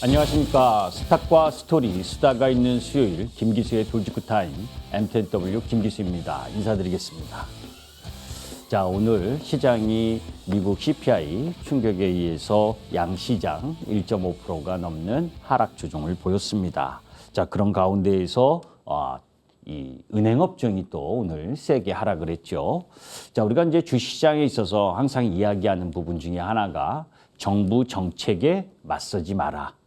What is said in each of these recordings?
안녕하십니까. 스탁과 스토리, 수다가 있는 수요일, 김기수의 돌직구 타임, M10W 김기수입니다. 인사드리겠습니다. 자, 오늘 시장이 미국 CPI 충격에 의해서 양시장 1.5%가 넘는 하락 조정을 보였습니다. 자, 그런 가운데에서 아, 이 은행업종이 또 오늘 세게 하락을 했죠. 자, 우리가 이제 주시장에 있어서 항상 이야기하는 부분 중에 하나가 정부 정책에 맞서지 마라.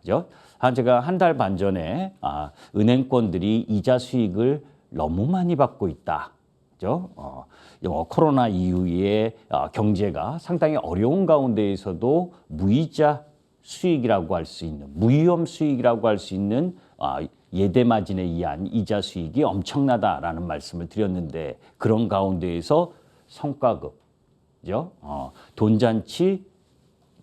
그죠? 한 제가 한 달 반 전에 아, 은행권들이 이자 수익을 너무 많이 받고 있다. 그죠? 어, 어, 코로나 이후에 어, 경제가 상당히 어려운 가운데에서도 무이자 수익이라고 할 수 있는 무위험 수익이라고 할 수 있는 아, 예대 마진에 의한 이자 수익이 엄청나다라는 말씀을 드렸는데 그런 가운데에서 성과급, 그죠? 어, 돈잔치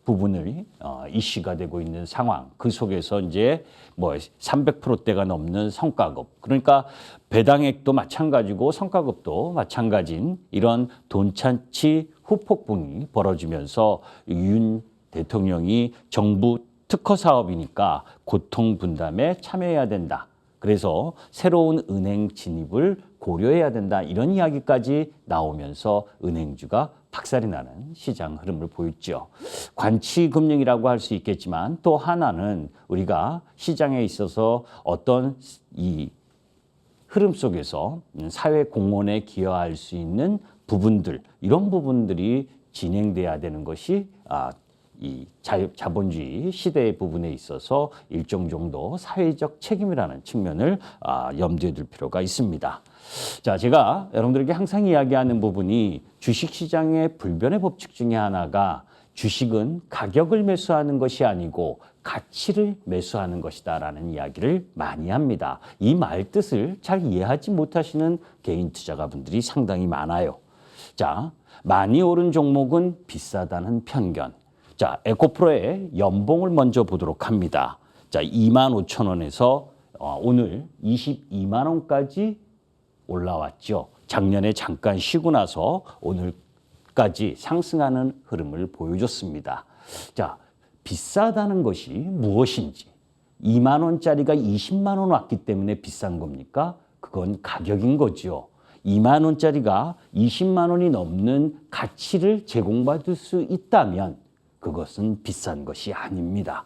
부분을 어, 이슈가 되고 있는 상황. 그 속에서 이제 뭐 300%대가 넘는 성과급. 그러니까 배당액도 마찬가지고 성과급도 마찬가지인 이런 돈찬치 후폭풍이 벌어지면서 윤 대통령이 정부 특허 사업이니까 고통 분담에 참여해야 된다. 그래서 새로운 은행 진입을 고려해야 된다. 이런 이야기까지 나오면서 은행주가 박살이 나는 시장 흐름을 보였죠. 관치 금융이라고 할 수 있겠지만 또 하나는 우리가 시장에 있어서 어떤 이 흐름 속에서 사회 공헌에 기여할 수 있는 부분들 이런 부분들이 진행돼야 되는 것이 아, 이 자, 자본주의 시대의 부분에 있어서 일정 정도 사회적 책임이라는 측면을 아, 염두에 둘 필요가 있습니다. 자, 제가 여러분들에게 항상 이야기하는 부분이 주식시장의 불변의 법칙 중에 하나가 주식은 가격을 매수하는 것이 아니고 가치를 매수하는 것이다라는 이야기를 많이 합니다. 이 말 뜻을 잘 이해하지 못하시는 개인 투자가분들이 상당히 많아요. 자, 많이 오른 종목은 비싸다는 편견. 자, 에코프로의 연봉을 먼저 보도록 합니다. 자, 2만 5천 원에서 어, 오늘 22만 원까지 올라왔죠. 작년에 잠깐 쉬고 나서 오늘까지 상승하는 흐름을 보여줬습니다. 자, 비싸다는 것이 무엇인지 2만 원짜리가 20만 원 왔기 때문에 비싼 겁니까? 그건 가격인 거죠. 2만 원짜리가 20만 원이 넘는 가치를 제공받을 수 있다면 그것은 비싼 것이 아닙니다.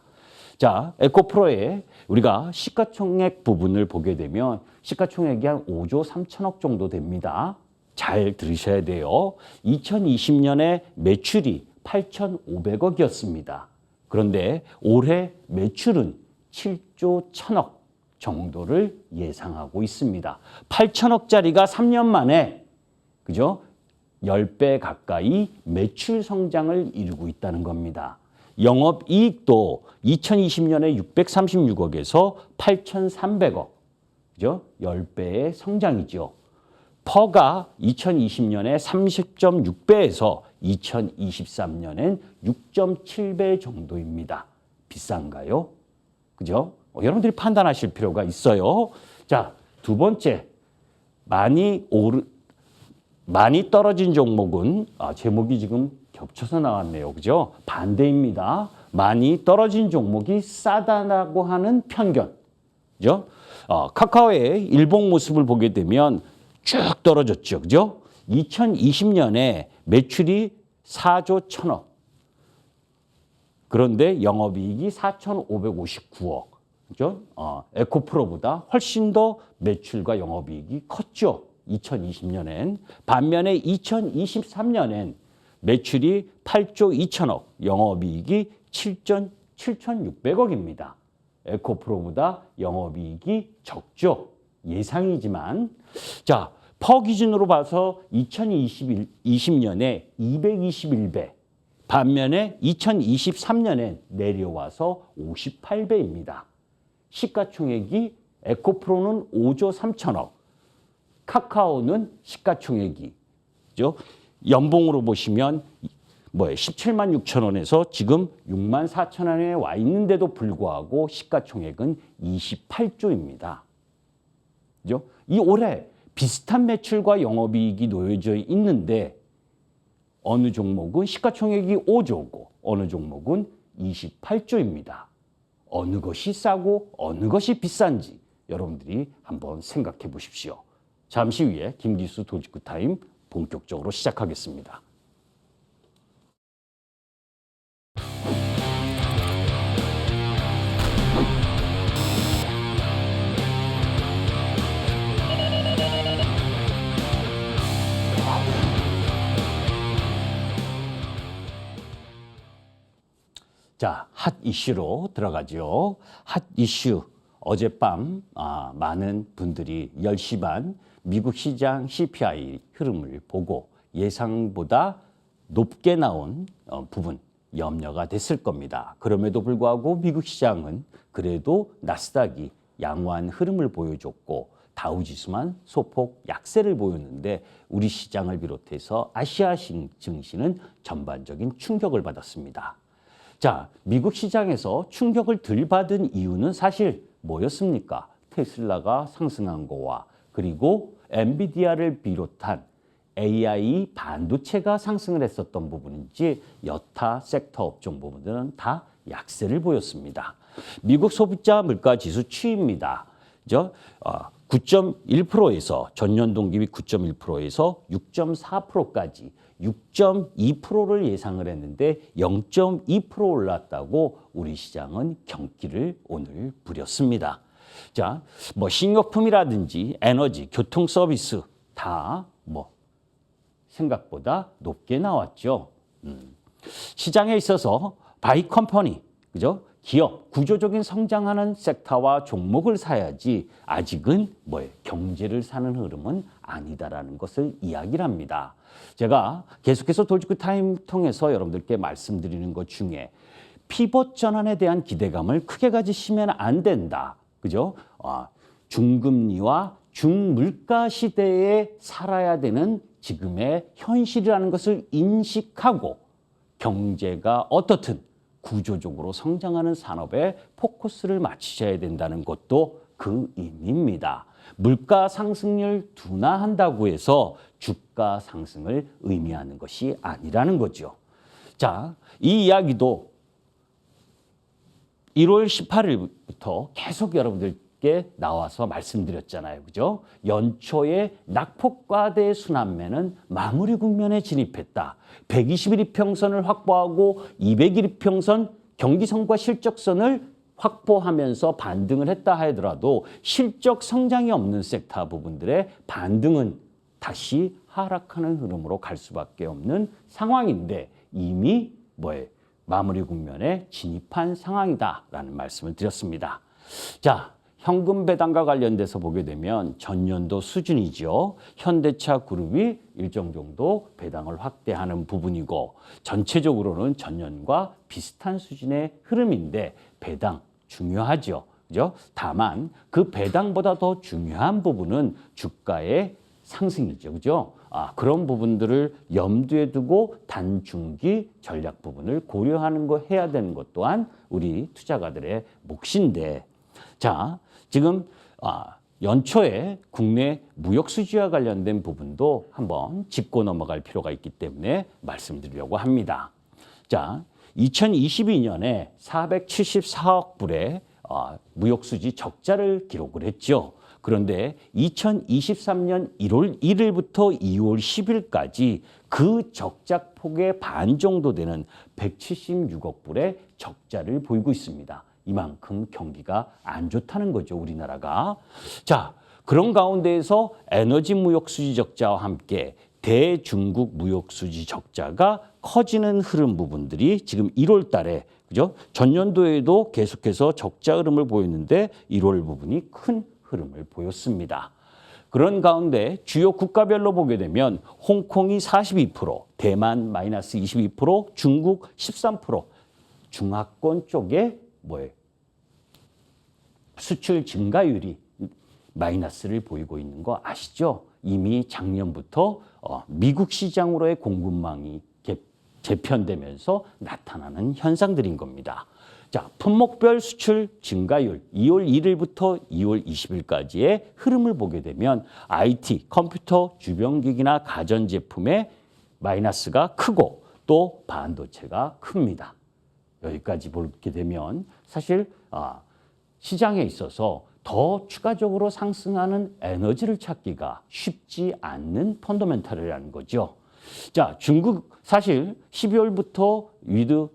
자, 에코프로의 우리가 시가총액 부분을 보게 되면 시가총액이 한 5조 3천억 정도 됩니다. 잘 들으셔야 돼요. 2020년에 매출이 8,500억이었습니다. 그런데 올해 매출은 7조 1천억 정도를 예상하고 있습니다. 8천억짜리가 3년 만에 그죠? 10배 가까이 매출 성장을 이루고 있다는 겁니다. 영업 이익도 2020년에 636억에서 8,300억. 그죠? 10배의 성장이죠. 퍼가 2020년에 30.6배에서 2023년엔 6.7배 정도입니다. 비싼가요? 그죠? 어, 여러분들이 판단하실 필요가 있어요. 자, 두 번째. 많이 오르, 많이 떨어진 종목은 아, 제목이 지금 겹쳐서 나왔네요. 그죠? 반대입니다. 많이 떨어진 종목이 싸다라고 하는 편견. 그죠? 어, 카카오의 일봉 모습을 보게 되면 쭉 떨어졌죠. 그죠? 2020년에 매출이 4조 1천억. 그런데 영업이익이 4,559억. 그죠? 어, 에코프로보다 훨씬 더 매출과 영업이익이 컸죠. 2020년엔. 반면에 2023년엔 매출이 8조 2천억, 영업이익이 7천, 7,600억입니다. 에코프로보다 영업이익이 적죠. 예상이지만. 자, 퍼 기준으로 봐서 2020년에 221배, 반면에 2023년에 내려와서 58배입니다. 시가총액이 에코프로는 5조 3천억, 카카오는 시가총액이 죠 연봉으로 보시면 뭐예요? 17만 6천 원에서 지금 6만 4천 원에 와 있는데도 불구하고 시가총액은 28조입니다. 그죠? 이 올해 비슷한 매출과 영업이익이 놓여져 있는데 어느 종목은 시가총액이 5조고 어느 종목은 28조입니다. 어느 것이 싸고 어느 것이 비싼지 여러분들이 한번 생각해 보십시오. 잠시 후에 김기수 도지구 타임 본격적으로 시작하겠습니다. 자, 핫 이슈로 들어가죠. 핫 이슈. 어젯밤 아, 많은 분들이 10시 반 미국 시장 CPI 흐름을 보고 예상보다 높게 나온 어, 부분 염려가 됐을 겁니다. 그럼에도 불구하고 미국 시장은 그래도 나스닥이 양호한 흐름을 보여줬고 다우지수만 소폭 약세를 보였는데 우리 시장을 비롯해서 아시아 신- 증시는 전반적인 충격을 받았습니다. 자, 미국 시장에서 충격을 덜 받은 이유는 사실 뭐였습니까? 테슬라가 상승한 거와 그리고 엔비디아를 비롯한 AI 반도체가 상승을 했었던 부분인지 여타 섹터 업종 부분들은 다 약세를 보였습니다. 미국 소비자 물가 지수 추이입니다. 저 9.1%에서 전년 동기 9.1%에서 6.4%까지 6.2%를 예상을 했는데 0.2% 올랐다고 우리 시장은 경기를 오늘 부렸습니다. 자, 뭐 식료품이라든지 에너지, 교통 서비스 다 뭐 생각보다 높게 나왔죠. 음. 시장에 있어서 바이 컴퍼니, 그죠? 기업, 구조적인 성장하는 섹터와 종목을 사야지 아직은 뭐 경제를 사는 흐름은 아니다라는 것을 이야기를 합니다. 제가 계속해서 돌직구 타임 통해서 여러분들께 말씀드리는 것 중에 피벗 전환에 대한 기대감을 크게 가지시면 안 된다. 그죠? 아, 중금리와 중물가 시대에 살아야 되는 지금의 현실이라는 것을 인식하고 경제가 어떻든 구조적으로 성장하는 산업에 포커스를 맞추셔야 된다는 것도 그 의미입니다. 물가 상승률 둔화한다고 해서 주가 상승을 의미하는 것이 아니라는 거죠. 자, 이 이야기도 1월 18일부터 계속 여러분들께 나와서 말씀드렸잖아요. 그죠? 연초에 낙폭과대 순환매는 마무리 국면에 진입했다. 121일 평선을 확보하고 201일 평선 경기성과 실적선을 확보하면서 반등을 했다 하더라도 실적 성장이 없는 섹터 부분들의 반등은 다시 하락하는 흐름으로 갈 수밖에 없는 상황인데 이미 뭐에 마무리 국면에 진입한 상황이다라는 말씀을 드렸습니다. 자, 현금 배당과 관련돼서 보게 되면 전년도 수준이죠. 현대차 그룹이 일정 정도 배당을 확대하는 부분이고 전체적으로는 전년과 비슷한 수준의 흐름인데 배당 중요하죠. 그죠? 다만 그 배당보다 더 중요한 부분은 주가의 상승이죠. 그죠? 아, 그런 부분들을 염두에 두고 단중기 전략 부분을 고려하는 거 해야 되는 것 또한 우리 투자가들의 몫인데 자, 지금 아, 연초에 국내 무역 수지와 관련된 부분도 한번 짚고 넘어갈 필요가 있기 때문에 말씀드리려고 합니다. 자, 2022년에 474억 불의 어, 무역 수지 적자를 기록을 했죠. 그런데 2023년 1월 1일부터 2월 10일까지 그 적자 폭의 반 정도 되는 176억 불의 적자를 보이고 있습니다. 이만큼 경기가 안 좋다는 거죠, 우리나라가. 자, 그런 가운데에서 에너지 무역 수지 적자와 함께 대중국 무역 수지 적자가 커지는 흐름 부분들이 지금 1월 달에 그죠? 전년도에도 계속해서 적자 흐름을 보였는데 1월 부분이 큰 흐름을 보였습니다. 그런 가운데 주요 국가별로 보게 되면 홍콩이 42%, 대만 마이너스 22%, 중국 13%, 중화권 쪽에 뭐예요? 수출 증가율이 마이너스를 보이고 있는 거 아시죠? 이미 작년부터 어, 미국 시장으로의 공급망이 개- 재편되면서 나타나는 현상들인 겁니다. 자, 품목별 수출 증가율 2월 1일부터 2월 20일까지의 흐름을 보게 되면 IT, 컴퓨터, 주변기기나 가전제품의 마이너스가 크고 또 반도체가 큽니다. 여기까지 보게 되면 사실 아, 시장에 있어서 더 추가적으로 상승하는 에너지를 찾기가 쉽지 않는 펀더멘탈이라는 거죠. 자, 중국 사실 12월부터 위드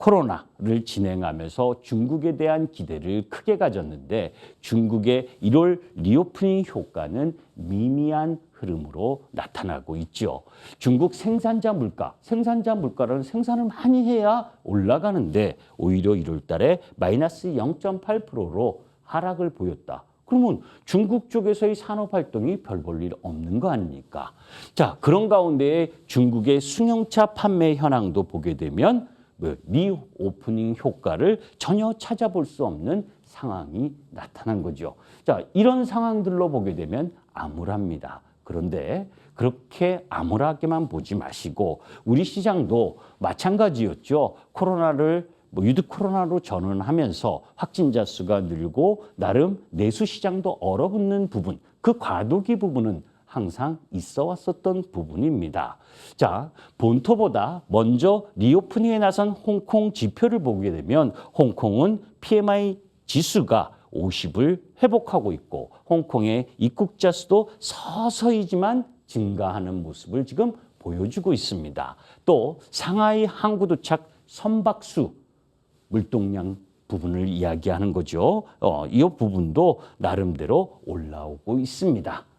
코로나를 진행하면서 중국에 대한 기대를 크게 가졌는데 중국의 1월 리오프닝 효과는 미미한 흐름으로 나타나고 있죠. 중국 생산자 물가, 생산자 물가는 생산을 많이 해야 올라가는데 오히려 1월 달에 마이너스 0.8%로 하락을 보였다. 그러면 중국 쪽에서의 산업 활동이 별 볼 일 없는 거 아닙니까? 자, 그런 가운데 중국의 승용차 판매 현황도 보게 되면 뭐 리오프닝 효과를 전혀 찾아볼 수 없는 상황이 나타난 거죠. 자, 이런 상황들로 보게 되면 암울합니다. 그런데 그렇게 암울하게만 보지 마시고 우리 시장도 마찬가지였죠. 코로나를 뭐 유드 코로나로 전환하면서 확진자 수가 늘고 나름 내수 시장도 얼어붙는 부분, 그 과도기 부분은 항상 있어 왔었던 부분입니다. 자, 본토보다 먼저 리오프닝에 나선 홍콩 지표를 보게 되면 홍콩은 PMI 지수가 50을 회복하고 있고 홍콩의 입국자 수도 서서히지만 증가하는 모습을 지금 보여주고 있습니다. 또 상하이 항구 도착 선박수 물동량 부분을 이야기하는 거죠. 어, 이 부분도 나름대로 올라오고 있습니다.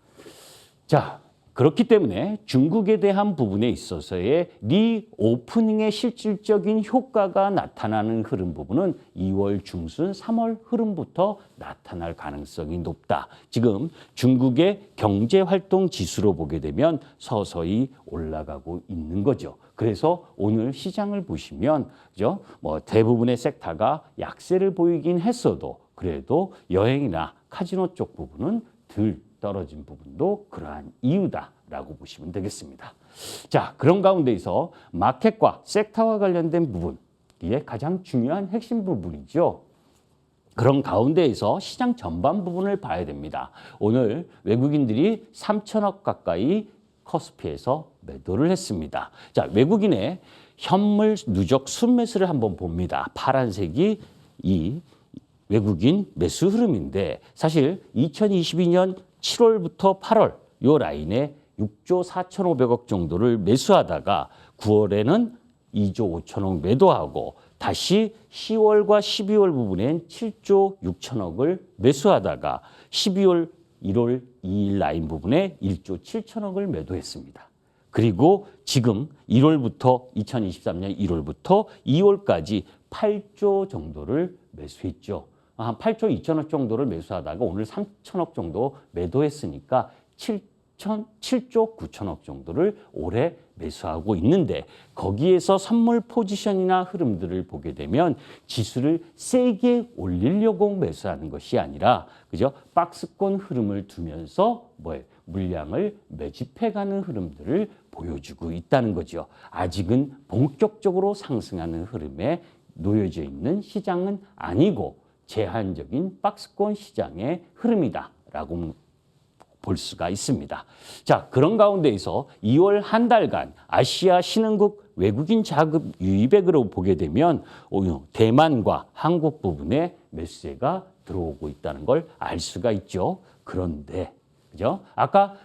자, 그렇기 때문에 중국에 대한 부분에 있어서의 리오프닝의 실질적인 효과가 나타나는 흐름 부분은 2월 중순, 3월 흐름부터 나타날 가능성이 높다. 지금 중국의 경제 활동 지수로 보게 되면 서서히 올라가고 있는 거죠. 그래서 오늘 시장을 보시면 그죠? 뭐 대부분의 섹터가 약세를 보이긴 했어도 그래도 여행이나 카지노 쪽 부분은 덜 떨어진 부분도 그러한 이유다라고 보시면 되겠습니다. 자, 그런 가운데에서 마켓과 섹터와 관련된 부분, 이게 가장 중요한 핵심 부분이죠. 그런 가운데에서 시장 전반 부분을 봐야 됩니다. 오늘 외국인들이 3천억 가까이 커스피에서 매도를 했습니다. 자, 외국인의 현물 누적 순매수를 한번 봅니다. 파란색이 이 외국인 매수 흐름인데 사실 2022년 7월부터 8월 요 라인에 6조 4,500억 정도를 매수하다가 9월에는 2조 5천억 매도하고 다시 10월과 12월 부분엔 7조 6천억을 매수하다가 12월 1월 2일 라인 부분에 1조 7천억을 매도했습니다. 그리고 지금 1월부터 2023년 1월부터 2월까지 8조 정도를 매수했죠. 한 8조 2천억 정도를 매수하다가 오늘 3천억 정도 매도했으니까 7천, 7조 9천억 정도를 올해 매수하고 있는데 거기에서 선물 포지션이나 흐름들을 보게 되면 지수를 세게 올리려고 매수하는 것이 아니라 그죠? 박스권 흐름을 두면서 뭐에 물량을 매집해가는 흐름들을 보여주고 있다는 거죠. 아직은 본격적으로 상승하는 흐름에 놓여져 있는 시장은 아니고 제한적인 박스권 시장의 흐름이다라고 볼 수가 있습니다. 자, 그런 가운데에서 2월 한 달간 아시아 신흥국 외국인 자금 유입액으로 보게 되면 대만과 한국 부분에 매수세가 들어오고 있다는 걸 알 수가 있죠. 그런데 그죠? 아까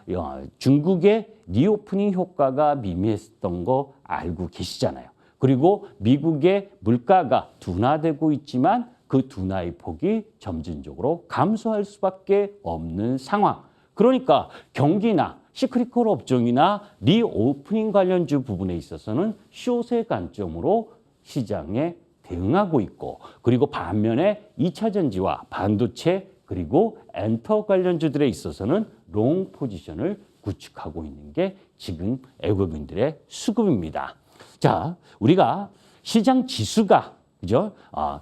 중국의 리오프닝 효과가 미미했던 거 알고 계시잖아요. 그리고 미국의 물가가 둔화되고 있지만 그 둔화의 폭이 점진적으로 감소할 수밖에 없는 상황. 그러니까 경기나 시크릿컬 업종이나 리오프닝 관련주 부분에 있어서는 숏의 관점으로 시장에 대응하고 있고 그리고 반면에 2차 전지와 반도체 그리고 엔터 관련주들에 있어서는 롱 포지션을 구축하고 있는 게 지금 애국인들의 수급입니다. 자, 우리가 시장 지수가 그죠? 아,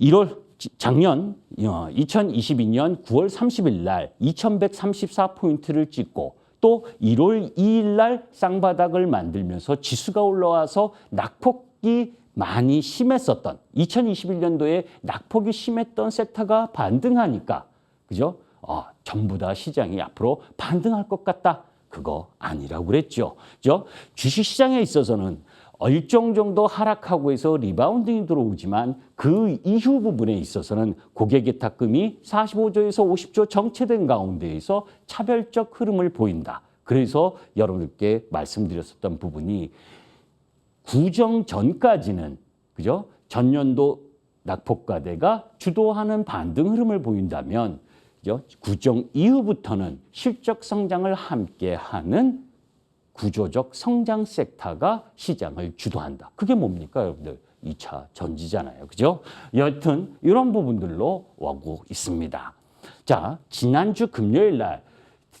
1월 작년 2022년 9월 30일 날 2134포인트를 찍고 또 1월 2일 날 쌍바닥을 만들면서 지수가 올라와서 낙폭이 많이 심했었던 2021년도에 낙폭이 심했던 섹터가 반등하니까 그죠? 어, 전부 다 시장이 앞으로 반등할 것 같다. 그거 아니라고 그랬죠. 그죠? 주식 시장에 있어서는 일정 정도 하락하고 해서 리바운딩이 들어오지만 그 이후 부분에 있어서는 고객의 탁금이 45조에서 50조 정체된 가운데에서 차별적 흐름을 보인다. 그래서 여러분께 말씀드렸었던 부분이 구정 전까지는 그죠? 전년도 낙폭과대가 주도하는 반등 흐름을 보인다면 그죠? 구정 이후부터는 실적 성장을 함께하는 구조적 성장 섹터가 시장을 주도한다. 그게 뭡니까, 여러분들? 2차 전지잖아요. 그죠? 여튼 이런 부분들로 오고 있습니다. 자, 지난주 금요일 날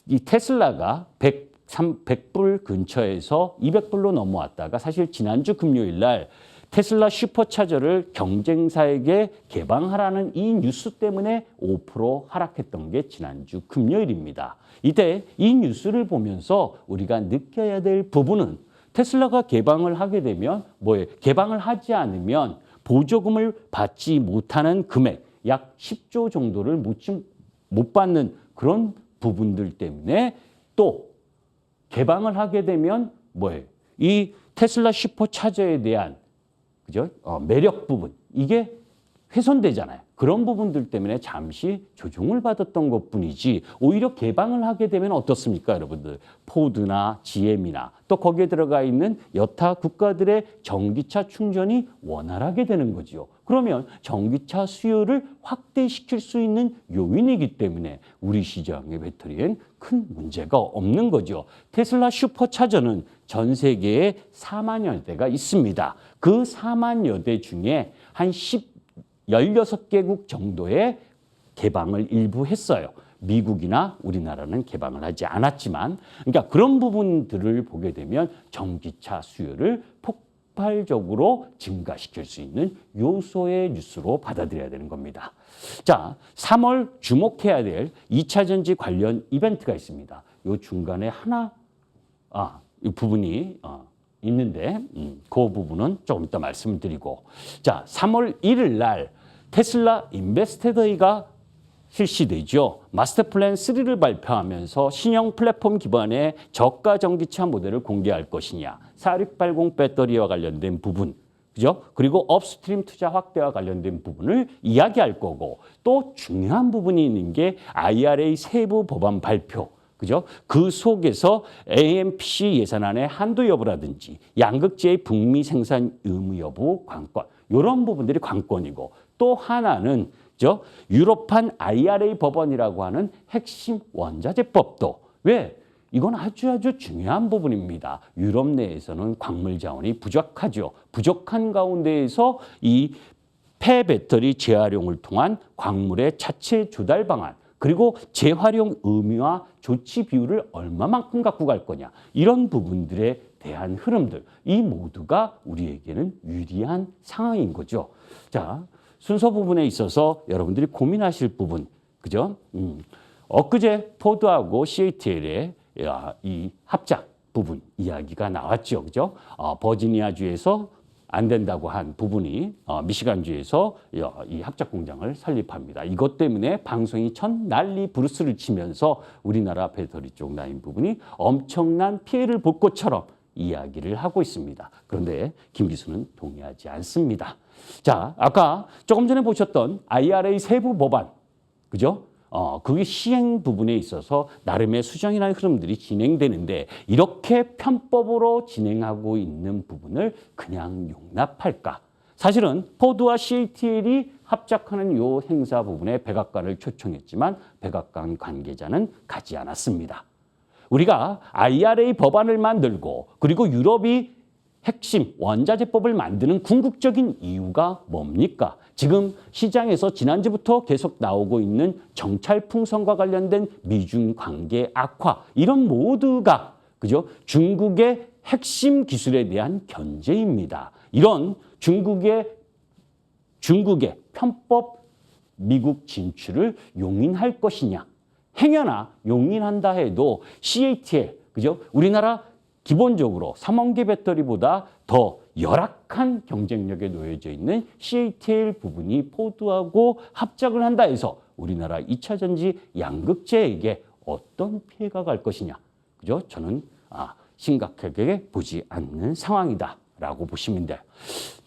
이 테슬라가 100, 100불 근처에서 200불로 넘어왔다가 사실 지난주 금요일 날 테슬라 슈퍼차저를 경쟁사에게 개방하라는 이 뉴스 때문에 5% 하락했던 게 지난주 금요일입니다. 이때 이 뉴스를 보면서 우리가 느껴야 될 부분은 테슬라가 개방을 하게 되면 뭐예요? 개방을 하지 않으면 보조금을 받지 못하는 금액 약 10조 정도를 못, 못 받는 그런 부분들 때문에 또 개방을 하게 되면 뭐예요? 이 테슬라 슈퍼차저에 대한 그죠? 어, 매력 부분 이게 훼손되잖아요. 그런 부분들 때문에 잠시 조정을 받았던 것 뿐이지 오히려 개방을 하게 되면 어떻습니까, 여러분들? 포드나 GM이나 또 거기에 들어가 있는 여타 국가들의 전기차 충전이 원활하게 되는 거지요. 그러면 전기차 수요를 확대시킬 수 있는 요인이기 때문에 우리 시장의 배터리엔 큰 문제가 없는 거죠. 테슬라 슈퍼차저는 전 세계에 4만여 대가 있습니다. 그 4만여 대 중에 한 10, 16개국 정도의 개방을 일부 했어요. 미국이나 우리나라는 개방을 하지 않았지만, 그러니까 그런 부분들을 보게 되면 전기차 수요를 폭 발적으로 증가시킬 수 있는 요소의 뉴스로 받아들여야 되는 겁니다. 자, 3월 주목해야 될 2차 전지 관련 이벤트가 있습니다. 요 중간에 하나, 아, 이 부분이, 어, 있는데 음, 그 부분은 조금 이따 말씀드리고 자 3월 1일 날 테슬라 인베스테더이가 실시되죠. 마스터 플랜 3를 발표하면서 신형 플랫폼 기반의 저가 전기차 모델을 공개할 것이냐. 4680 배터리와 관련된 부분. 그죠? 그리고 업스트림 투자 확대와 관련된 부분을 이야기할 거고 또 중요한 부분이 있는 게 IRA 세부 법안 발표. 그죠? 그 속에서 AMPC 예산안의 한도 여부라든지 양극재의 북미 생산 의무 여부 관건 이런 부분들이 관건이고 또 하나는 저 유럽판 IRA 법원이라고 하는 핵심 원자재법도 왜 이건 아주 아주 중요한 부분입니다. 유럽 내에서는 광물 자원이 부족하죠. 부족한 가운데에서 이 폐배터리 재활용을 통한 광물의 차체 조달 방안 그리고 재활용 의미와 조치 비율을 얼마만큼 갖고 갈 거냐 이런 부분들에 대한 흐름들 이 모두가 우리에게는 유리한 상황인 거죠. 자 순서 부분에 있어서 여러분들이 고민하실 부분 그죠? 음. 엊그제 포드하고 CATL의 이 합작 부분 이야기가 나왔죠, 그죠? 어, 버지니아주에서 안 된다고 한 부분이 어, 미시간주에서 이 합작 공장을 설립합니다. 이것 때문에 방송이 천 난리 브루스를 치면서 우리나라 배터리 쪽 라인 부분이 엄청난 피해를 볼 것처럼 이야기를 하고 있습니다. 그런데 김 기수는 동의하지 않습니다. 자, 아까 조금 전에 보셨던 IRA 세부 법안, 그죠? 어, 그게 시행 부분에 있어서 나름의 수정이나 흐름들이 진행되는데 이렇게 편법으로 진행하고 있는 부분을 그냥 용납할까? 사실은 포드와 CATL이 합작하는 요 행사 부분에 백악관을 초청했지만 백악관 관계자는 가지 않았습니다. 우리가 IRA 법안을 만들고 그리고 유럽이 핵심 원자재법을 만드는 궁극적인 이유가 뭡니까? 지금 시장에서 지난주부터 계속 나오고 있는 정찰 풍선과 관련된 미중 관계 악화 이런 모두가 그죠? 중국의 핵심 기술에 대한 견제입니다. 이런 중국의 중국의 편법 미국 진출을 용인할 것이냐? 행여나 용인한다 해도 CATL 그죠? 우리나라 기본적으로 삼원계 배터리보다 더 열악한 경쟁력에 놓여져 있는 CATL 부분이 포드하고 합작을 한다 해서 우리나라 2차 전지 양극재에게 어떤 피해가 갈 것이냐. 그죠? 저는 아, 심각하게 보지 않는 상황이다. 라고 보시면 돼요.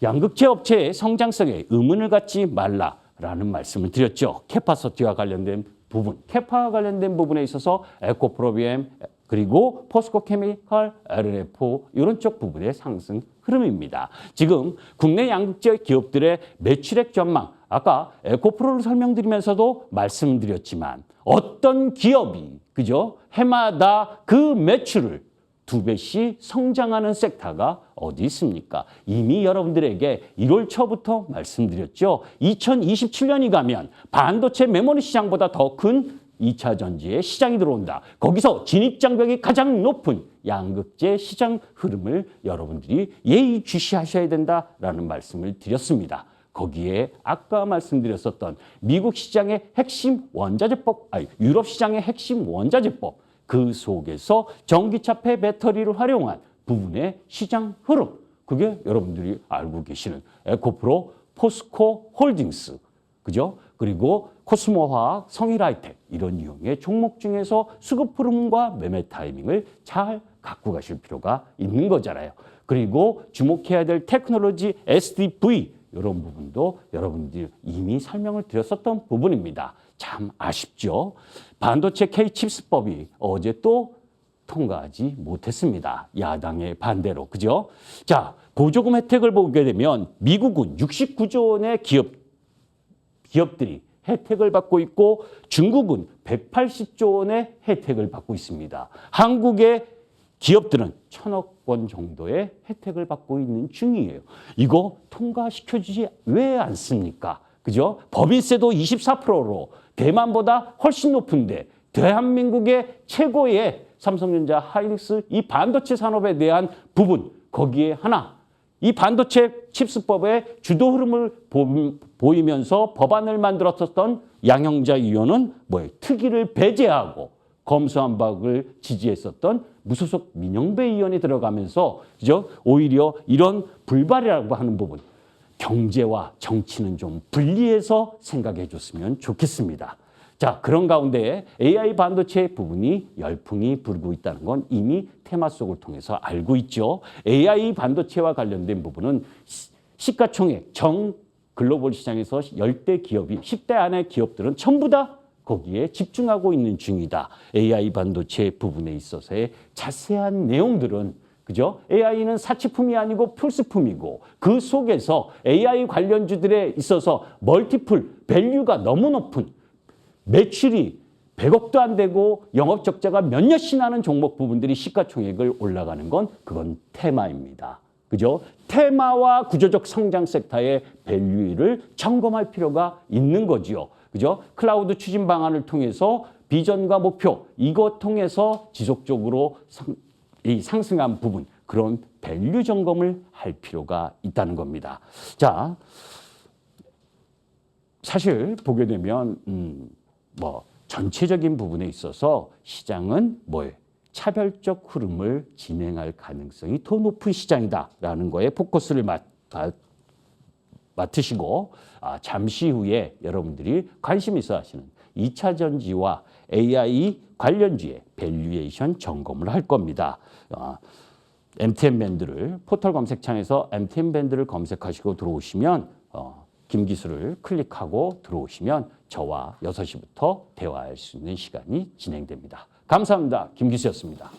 양극재 업체의 성장성에 의문을 갖지 말라라는 말씀을 드렸죠. 캐파서티와 관련된 부분, 캐파와 관련된 부분에 있어서 에코프로비엠 그리고 포스코 케미컬, LNF 이런 쪽 부분의 상승 흐름입니다. 지금 국내 양극재 기업들의 매출액 전망, 아까 에코프로를 설명드리면서도 말씀드렸지만 어떤 기업이 그죠 해마다 그 매출을 두 배씩 성장하는 섹터가 어디 있습니까? 이미 여러분들에게 1월 초부터 말씀드렸죠. 2027년이 가면 반도체 메모리 시장보다 더 큰 2차 전지의 시장이 들어온다. 거기서 진입 장벽이 가장 높은 양극재 시장 흐름을 여러분들이 예의주시하셔야 된다라는 말씀을 드렸습니다. 거기에 아까 말씀드렸었던 미국 시장의 핵심 원자재법, 아니 유럽 시장의 핵심 원자재법 그 속에서 전기차 폐 배터리를 활용한 부분의 시장 흐름 그게 여러분들이 알고 계시는 에코프로, 포스코 홀딩스 그죠? 그리고 코스모화학, 성일하이텍 이런 유형의 종목 중에서 수급 흐름과 매매 타이밍을 잘 갖고 가실 필요가 있는 거잖아요. 그리고 주목해야 될 테크놀로지 SDV 이런 부분도 여러분들이 이미 설명을 드렸었던 부분입니다. 참 아쉽죠. 반도체 K칩스법이 어제 또 통과하지 못했습니다. 야당의 반대로. 그죠? 자, 보조금 혜택을 보게 되면 미국은 69조 원의 기업 기업들이 혜택을 받고 있고 중국은 180조 원의 혜택을 받고 있습니다. 한국의 기업들은 천억 원 정도의 혜택을 받고 있는 중이에요. 이거 통과시켜주지 왜 않습니까? 그죠? 법인세도 24%로 대만보다 훨씬 높은데 대한민국의 최고의 삼성전자 하이닉스 이 반도체 산업에 대한 부분 거기에 하나 이 반도체 칩스법의 주도 흐름을 보 이면서 법안을 만들었었던 양형자 의원은 뭐예요? 특위를 배제하고 검수한박을 지지했었던 무소속 민영배 의원이 들어가면서 그죠? 오히려 이런 불발이라고 하는 부분 경제와 정치는 좀 분리해서 생각해 줬으면 좋겠습니다. 자, 그런 가운데 AI 반도체 부분이 열풍이 불고 있다는 건 이미 테마 속을 통해서 알고 있죠. AI 반도체와 관련된 부분은 시가총액 정 글로벌 시장에서 열대 기업이 10대 안의 기업들은 전부 다 거기에 집중하고 있는 중이다. AI 반도체 부분에 있어서의 자세한 내용들은 그죠? AI는 사치품이 아니고 필수품이고 그 속에서 AI 관련주들에 있어서 멀티플 밸류가 너무 높은 매출이 100억도 안 되고 영업 적자가 몇 년씩 나는 종목 부분들이 시가총액을 올라가는 건 그건 테마입니다. 그죠? 테마와 구조적 성장 섹터의 밸류를 점검할 필요가 있는 거지요. 그죠? 클라우드 추진 방안을 통해서 비전과 목표 이것 통해서 지속적으로 상, 이 상승한 부분 그런 밸류 점검을 할 필요가 있다는 겁니다. 자, 사실 보게 되면 음, 뭐 전체적인 부분에 있어서 시장은 뭐예요? 차별적 흐름을 진행할 가능성이 더 높은 시장이다라는 거에 포커스를 맞, 맡으시고 아, 잠시 후에 여러분들이 관심 있어 하시는 2차 전지와 AI 관련주의 밸류에이션 점검을 할 겁니다. 아, MTN 밴드를 포털 검색창에서 MTN 밴드를 검색하시고 들어오시면 어, 김기수를 클릭하고 들어오시면 저와 6시부터 대화할 수 있는 시간이 진행됩니다. 감사합니다. 김기수였습니다.